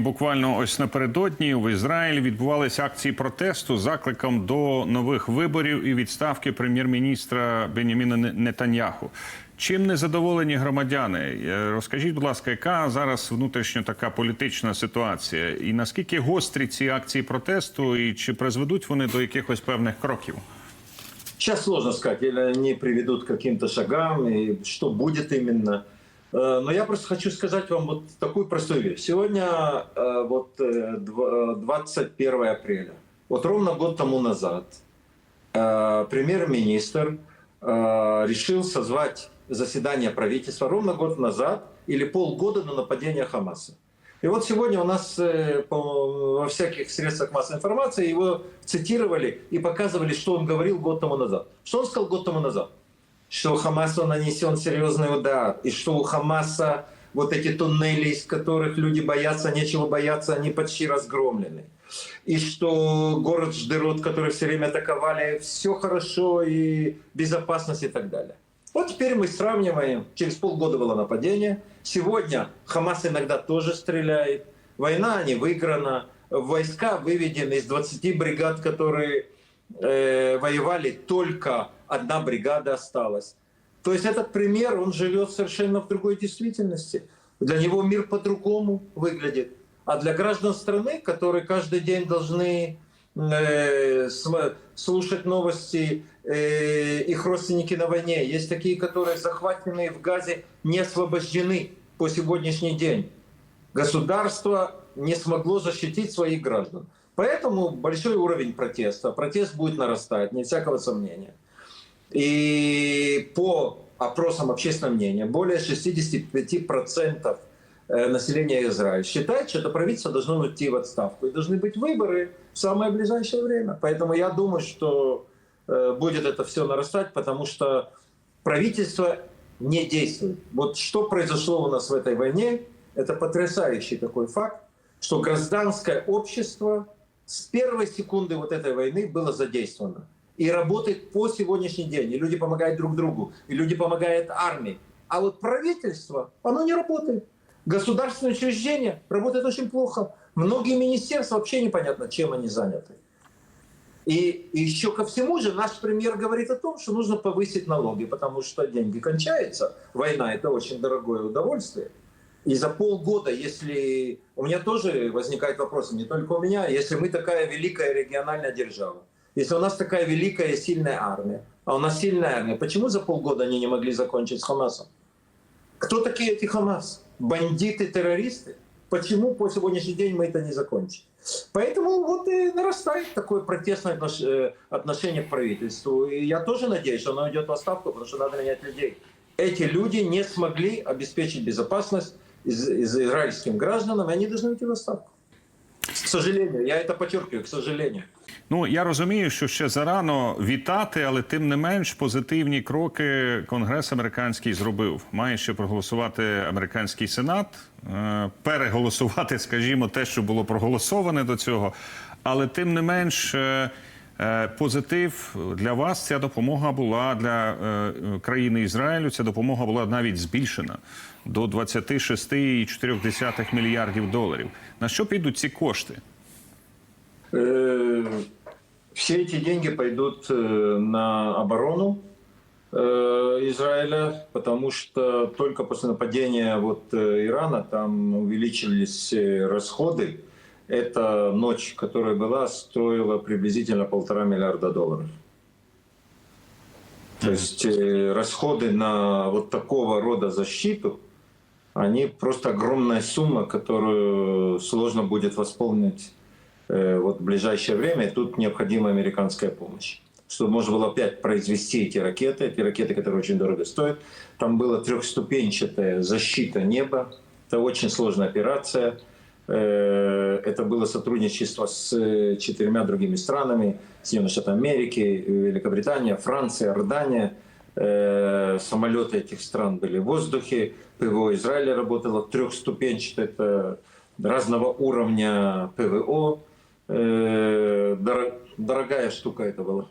Буквально ось напередодні в Ізраїлі відбувалися акції протесту з закликом до нових виборів і відставки прем'єр-міністра Беняміна Нетаньяху. Чим не задоволені громадяни? Е, Розкажіть, будь ласка, яка зараз внутрішньо така політична ситуація, і наскільки гострі ці акції протесту, і чи призведуть вони до якихось певних кроків? Сейчас сложно сказать, или они приведут к каким-то шагам, и что будет именно. Э, Но я просто хочу сказать вам вот такую простую вещь. Сегодня э, вот э, дв- э, 21 апреля, вот ровно год тому назад, премьер-министр решил созвать заседание правительства ровно год назад или полгода на нападение Хамаса. И вот сегодня у нас во всяких средствах массовой информации его цитировали и показывали, что он говорил год тому назад. Что он сказал год тому назад? Что Хамасу нанесен серьезный удар, и что у Хамаса вот эти туннели, из которых люди боятся, нечего бояться, они почти разгромлены. И что город Ждерот, который все время атаковали, все хорошо и безопасность и так далее. Вот теперь мы сравниваем. Через полгода было нападение. Сегодня Хамас иногда тоже стреляет. Война не выиграна. Войска выведены из 20 бригад, которые э, воевали, только одна бригада осталась. То есть этот пример, он живет совершенно в другой действительности. Для него мир по-другому выглядит. А для граждан страны, которые каждый день должны э, слушать новости, э, их родственники на войне, есть такие, которые захваченные в Газе не освобождены по сегодняшний день. Государство не смогло защитить своих граждан. Поэтому большой уровень протеста. Протест будет нарастать, не всякого сомнения. И по опросам общественного мнения более 65% э, населения Израиля считает, что это правительство должно уйти в отставку. И должны быть выборы в самое ближайшее время. Поэтому я думаю, что э, будет это все нарастать, потому что правительство не действует. Вот что произошло у нас в этой войне, это потрясающий такой факт, что гражданское общество с первой секунды вот этой войны было задействовано. И работает по сегодняшний день. И люди помогают друг другу. И люди помогают армии. А вот правительство, оно не работает. Государственные учреждения работают очень плохо. Многие министерства вообще непонятно, чем они заняты. И, еще ко всему же наш премьер говорит о том, что нужно повысить налоги, потому что деньги кончаются. Война – это очень дорогое удовольствие. И за полгода, если... У меня тоже возникают вопросы, не только у меня, если мы такая великая региональная держава, если у нас такая великая и сильная армия, а у нас сильная армия, почему за полгода они не могли закончить с Хамасом? Кто такие эти Хамас? Бандиты, террористы? Почему по сегодняшний день мы это не закончим? Поэтому вот и нарастает такое протестное э, отношение к правительству. И я тоже надеюсь, что оно идет в отставку, потому что надо менять людей. Эти люди не смогли обеспечить безопасность из- из- израильским гражданам, и они должны уйти в отставку. К сожалению, я это подчеркиваю, к сожалению. Ну я розумію, що ще зарано вітати, але тим не менш позитивні кроки Конгрес американський зробив. Має ще проголосувати американський сенат, е, переголосувати, скажімо, те, що було проголосоване до цього. Але тим не менш. е, е, Позитив для вас ця допомога була для е, країни Ізраїлю. Ця допомога була навіть збільшена до 26,4 мільярдів доларів. На що підуть ці кошти? Э, Все эти деньги пойдут э, на оборону э, Израиля, потому что только после нападения вот э, Ирана там увеличились э, расходы. Эта ночь, которая была, стоила приблизительно полтора миллиарда долларов. То есть э, расходы на вот такого рода защиту, они просто огромная сумма, которую сложно будет восполнить э, вот в ближайшее время. И тут необходима американская помощь. Чтобы можно было опять произвести эти ракеты, эти ракеты, которые очень дорого стоят. Там была трехступенчатая защита неба. Это очень сложная операция. Э, Это было сотрудничество с э, четырьмя другими странами. Соединенные Штаты Америки, Великобритания, Франция, Иордания. Э, Самолеты этих стран были в воздухе. ПВО Израиля работало трехступенчатое. Это разного уровня ПВО. Доро- Дорогая штука это была.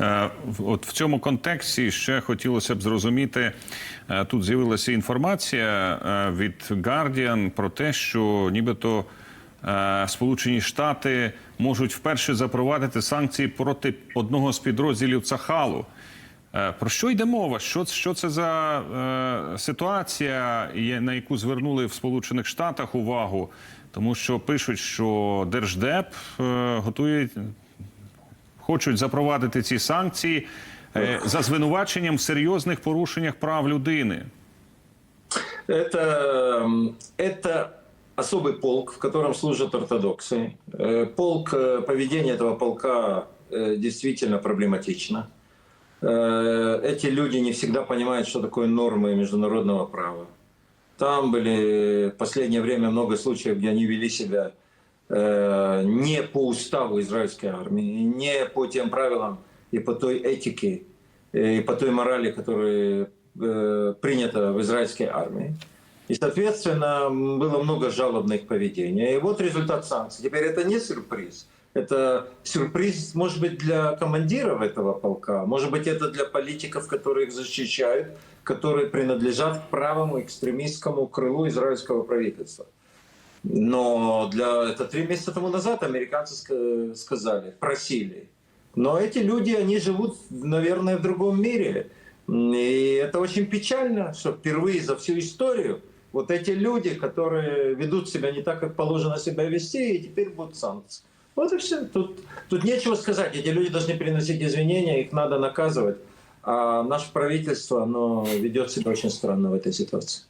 Е, От в цьому контексті ще хотілося б зрозуміти. е, Тут з'явилася інформація е, від Guardian про те, що нібито Сполучені Штати можуть вперше запровадити санкції проти одного з підрозділів Цахалу. Про що йде мова? Що, що це за е, ситуація, на яку звернули в Сполучених Штатах увагу? Тому що пишуть, що Держдеп е, готує хочуть запровадити ці санкції е, за звинуваченням в серйозних порушеннях прав людини. Это, м, это особый полк, в котором служат ортодоксы. Э, Полк, э, поведение этого полка э, действительно проблематично. Э, Эти люди не всегда понимают, что такое нормы международного права. Там были в последнее время много случаев, где они вели себя э, не по уставу израильской армии, не по тем правилам и по той этике, э, и по той морали, которая э, принята в израильской армии. И, соответственно, было много жалобных поведений. И вот результат санкций. Теперь это не сюрприз. Это сюрприз, может быть, для командиров этого полка, может быть, это для политиков, которые их защищают, которые принадлежат к правому экстремистскому крылу израильского правительства. Но для это три месяца тому назад американцы ска- сказали, просили. Но эти люди, они живут, наверное, в другом мире. И это очень печально, что впервые за всю историю вот эти люди, которые ведут себя не так, как положено себя вести, и теперь будут санкции. Вот и все. Тут, тут нечего сказать. Эти люди должны приносить извинения, их надо наказывать. А наше правительство, оно ведет себя очень странно в этой ситуации.